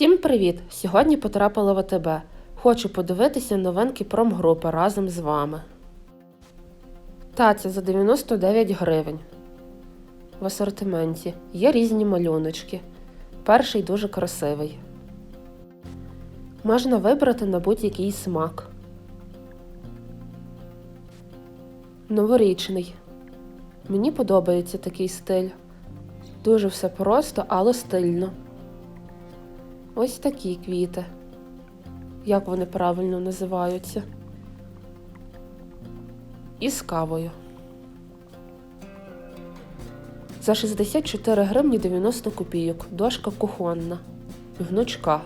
Всім привіт! Сьогодні потрапила в АТБ. Хочу подивитися новинки промгрупи разом з вами. Таця за 99 гривень. В асортименті є різні малюночки. Перший дуже красивий. Можна вибрати на будь-який смак. Новорічний. Мені подобається такий стиль. Дуже все просто, але стильно. Ось такі квіти. Як вони правильно називаються? І з кавою. За 64 гривні 90 копійок. Дошка кухонна. Гнучка.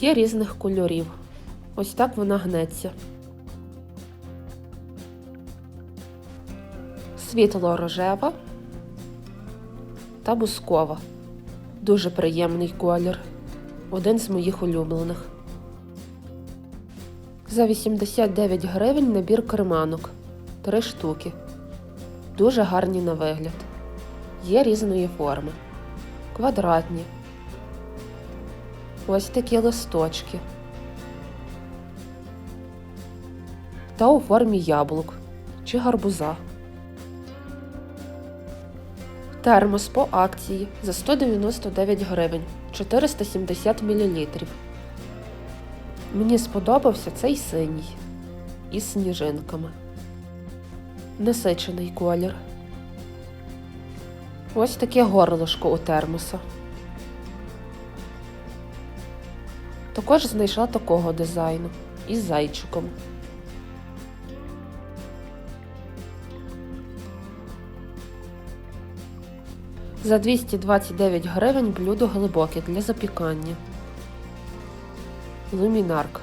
Є різних кольорів. Ось так вона гнеться. Світло рожева та бускова. Дуже приємний колір. Один з моїх улюблених. За 89 гривень набір креманок. Три штуки. Дуже гарні на вигляд. Є різної форми. Квадратні. Ось такі листочки. Та у формі яблук чи гарбуза. Термос по акції за 199 гривень 470 мл. Мені сподобався цей синій із сніжинками. Насичений колір. Ось таке горлышко у термоса. Також знайшла такого дизайну із зайчиком. За 229 гривень блюдо глибоке для запікання. Лумінарк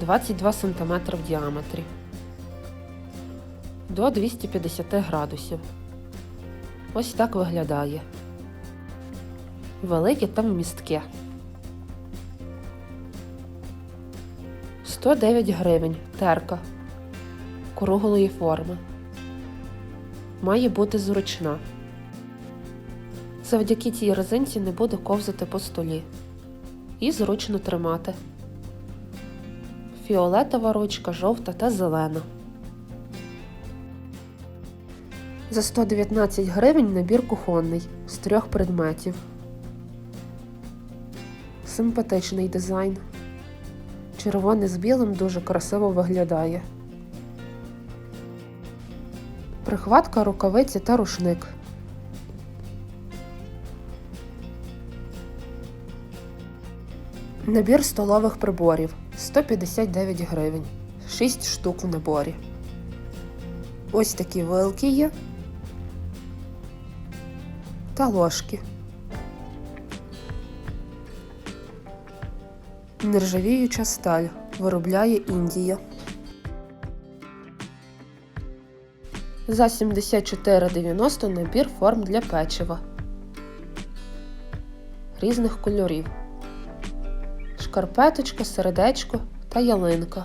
22 см в діаметрі до 250 градусів. Ось так виглядає. Велике та вмістке. 109 гривень терка круглої форми. Має бути зручна. Завдяки цій резинці не буде ковзати по столі. І зручно тримати. Фіолетова ручка, жовта та зелена. За 119 гривень набір кухонний з трьох предметів. Симпатичний дизайн. Червоний з білим дуже красиво виглядає. Прихватка рукавиці та рушник. Набір столових приборів 159 гривень. 6 штук в наборі. Ось такі вилки є. Та ложки. Нержавіюча сталь. Виробляє Індія. За 74,90 набір форм для печива. Різних кольорів шкарпеточка, сердечко та ялинка,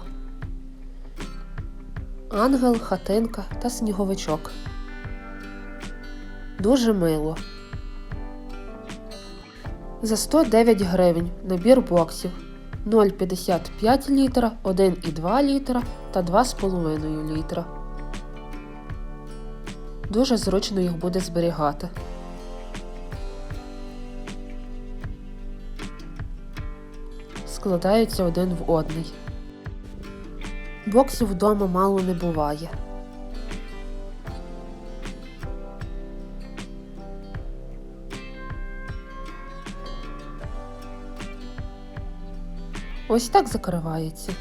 ангел, хатинка та сніговичок. Дуже мило. За 109 гривень набір боксів 0,55 літра, 1,2 літра та 2,5 літра. Дуже зручно їх буде зберігати. Складаються один в одний. Боксів вдома мало не буває. Ось так закривається.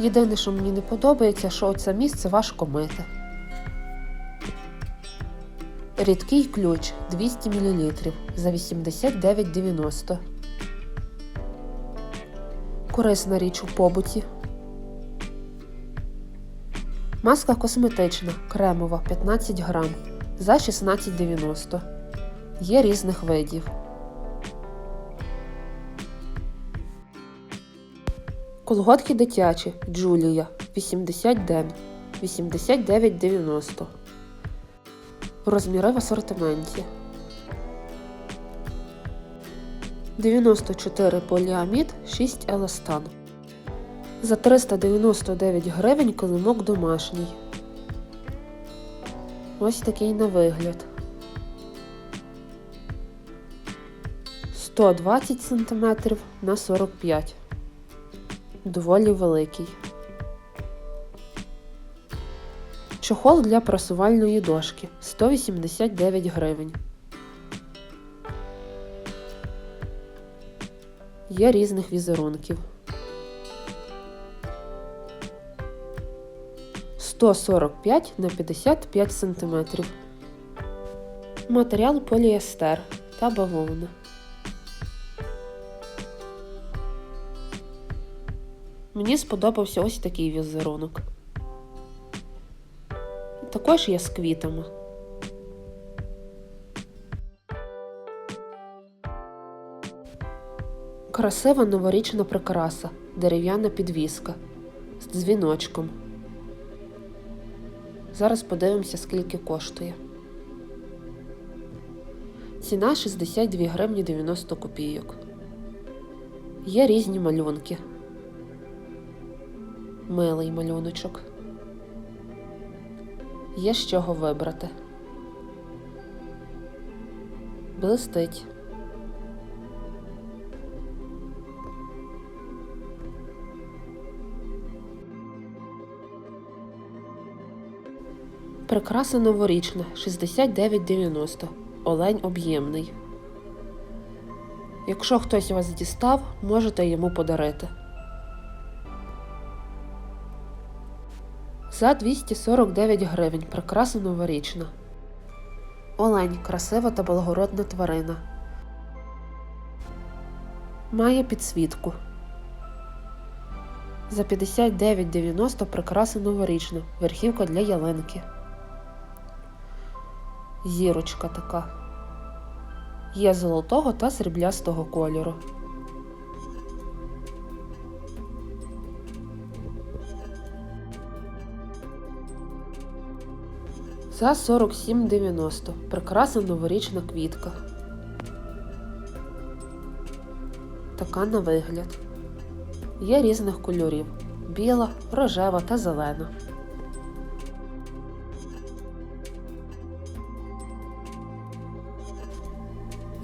Єдине, що мені не подобається, що це місце важко мити. Рідкий ключ 200 мл за 89,90 корисна річ у побуті. Маска косметична, кремова 15 грам за 16,90. Є різних видів. Колготки дитячі Джулія 80 ден 89,90. Розміри в асортименті. 94 поліамід, 6 еластан. За 399 гривень килимок домашній. Ось такий на вигляд. 120 см на 45 Доволі великий. Чохол для просувальної дошки 189 гривень. Є різних візерунків. 145 на 55 см. Матеріал поліестер та бавовна. Мені сподобався ось такий візерунок. Також є з квітами. Красива новорічна прикраса, дерев'яна підвіска з дзвіночком. Зараз подивимося, скільки коштує. Ціна 62 гривні 90 копійок. Є різні малюнки. Милий малюночок. Є з чого вибрати. Блистить. Прикраса новорічна 69,90. Олень об'ємний. Якщо хтось вас дістав, можете йому подарити. За 249 гривень прикраса новорічна. Олень красива та благородна тварина. Має підсвітку. За 59,90 прикраса новорічна. Верхівка для ялинки. Зірочка така. Є золотого та сріблястого кольору. За 47,90 прикраса новорічна квітка. Така на вигляд. Є різних кольорів: біла, рожева та зелена.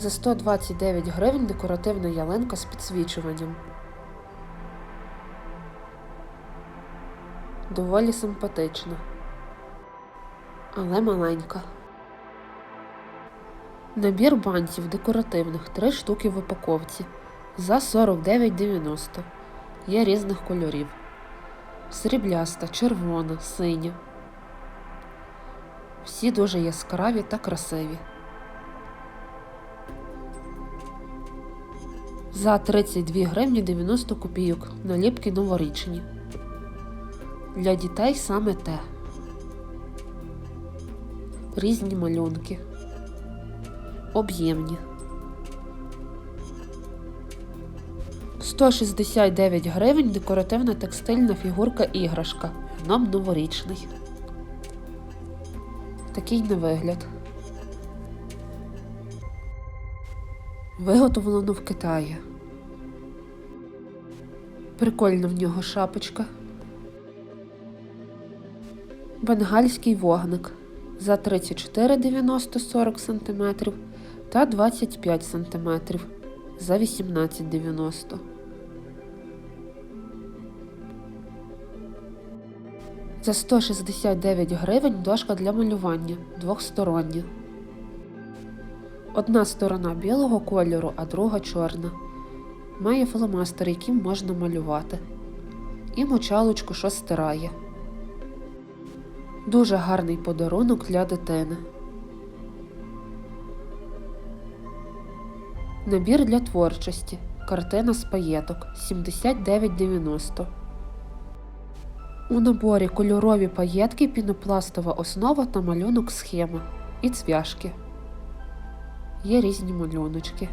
За 129 гривень декоративна ялинка з підсвічуванням. Доволі симпатична але маленька. Набір бантів декоративних 3 штуки в упаковці за 49,90. Є різних кольорів: срібляста, червона, синя. Всі дуже яскраві та красиві. За 32 гривні 90 копійок наліпки новорічні. Для дітей саме те різні малюнки, об'ємні. 169 гривень декоративна текстильна фігурка іграшка. Гном новорічний. Такий на вигляд. Виготовлено в Китаї. Прикольна в нього шапочка. Бенгальський вогник за 34,90 40 см та 25 см за 18,90 За 169 гривень дошка для малювання двохстороння. Одна сторона білого кольору, а друга чорна. Має фломастер, яким можна малювати. І мочалочку, що стирає. Дуже гарний подарунок для дитини. Набір для творчості. Картина з паєток 79,90. У наборі кольорові паєтки, пінопластова основа та малюнок схеми і цвяшки. Є різні малюночки.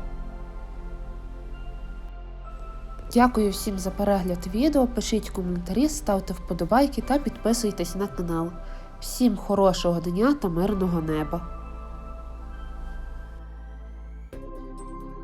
Дякую всім за перегляд відео. Пишіть коментарі, ставте вподобайки та підписуйтесь на канал. Всім хорошого дня та мирного неба!